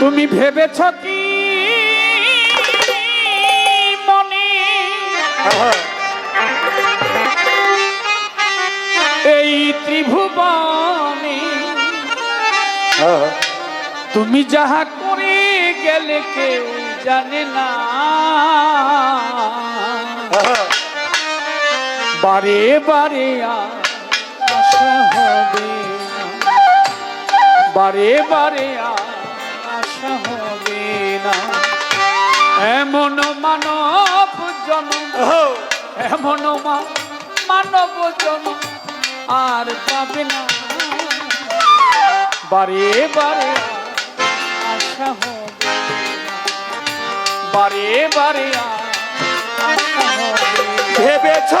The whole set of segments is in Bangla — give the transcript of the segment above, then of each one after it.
তুমি ভেবেছ কি? মনে? এই ত্রিভুবনে তুমি যাহা করে গেলে কেউ জানে না। বারে বারে আশা হবে বারে বারে আর আশা হবে না। এমন মানব জনম এমন মানব জনম আর পাবে না। বারে বারে আশা হবে বারে বারে আশা হবে ভেবেছ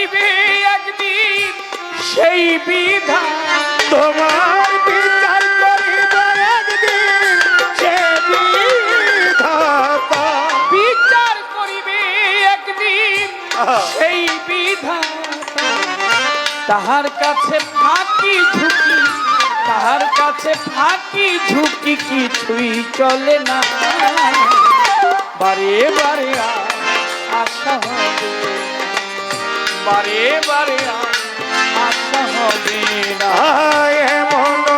করিবে একদিন সেই বিধান। তোমার বিচার করিবে একদিন সে বিধাতা। বিচার করিবে একদিন সেই বিধান তাহার কাছে ফাঁকি ঝুঁকি তাহার কাছে ফাঁকি ঝুঁকি কিছুই চলে না। বারে বারে আশা হবে। বারে বারে আশা হবে না। এমন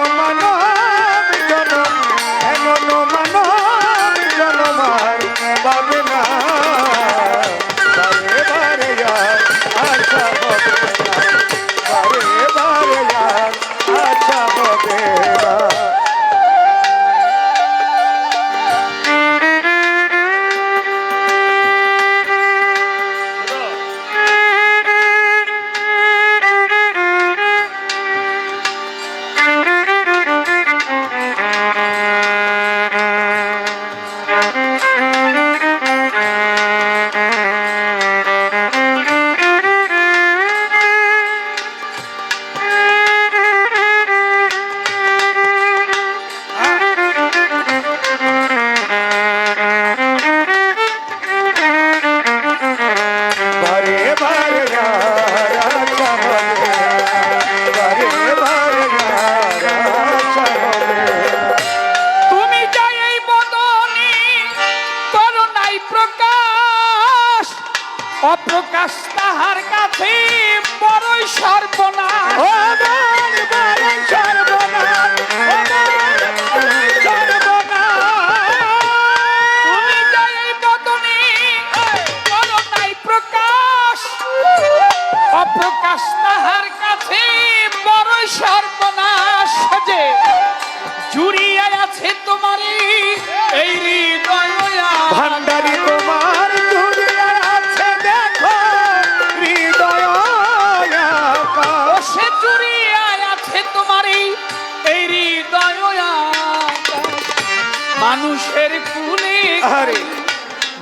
অপ্রকাশ তাহার কাছে বড়ই সর্বনা আমার আরে।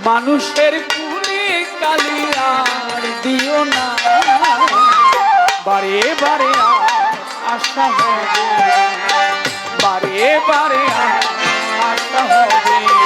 মানুষের পুরে কালি আর দিও না। বারে বারে আশা হবে। বারে বারে আশা হবে।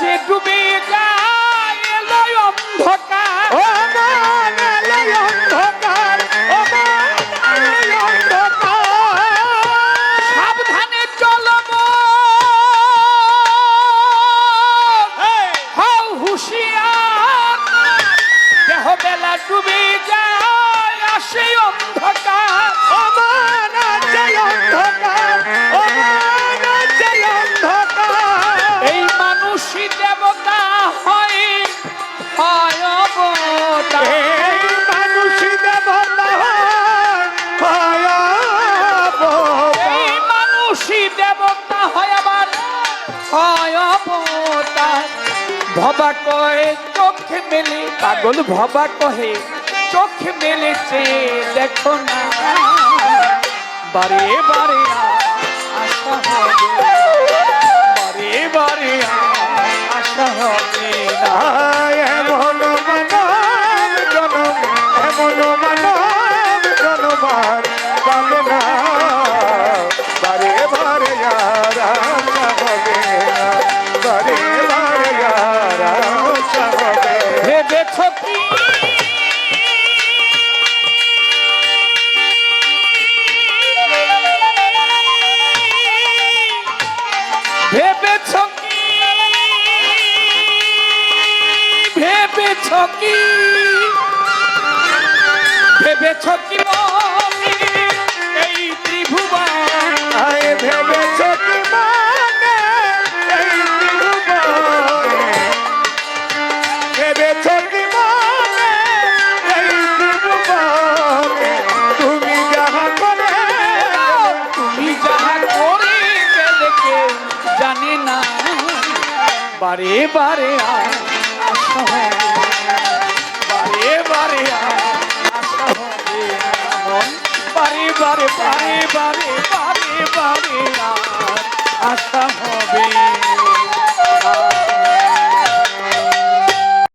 যে ডুবে যায় এলো অন্ধকার। ও মান এলে অন্ধকার, ও মান এলে অন্ধকার। সাবধানে চলো হও হুঁশিয়ার। দেহ বেলা ডুবে যায় আসে অন্ধকার। ভবা কয়ে চোখ মেলে, পাগল ভবা কহে চোখ মেলেছে দেখো না। বারে বারে আশা হবে। ভেবেছ কি ভেবেছ কি ভেবেছ কি ভেবেছ কি এই ত্রিভুবন ভেবেছ কি মানে বারে বারে বারে বারে বারে বারে বারে বারে বারে বারে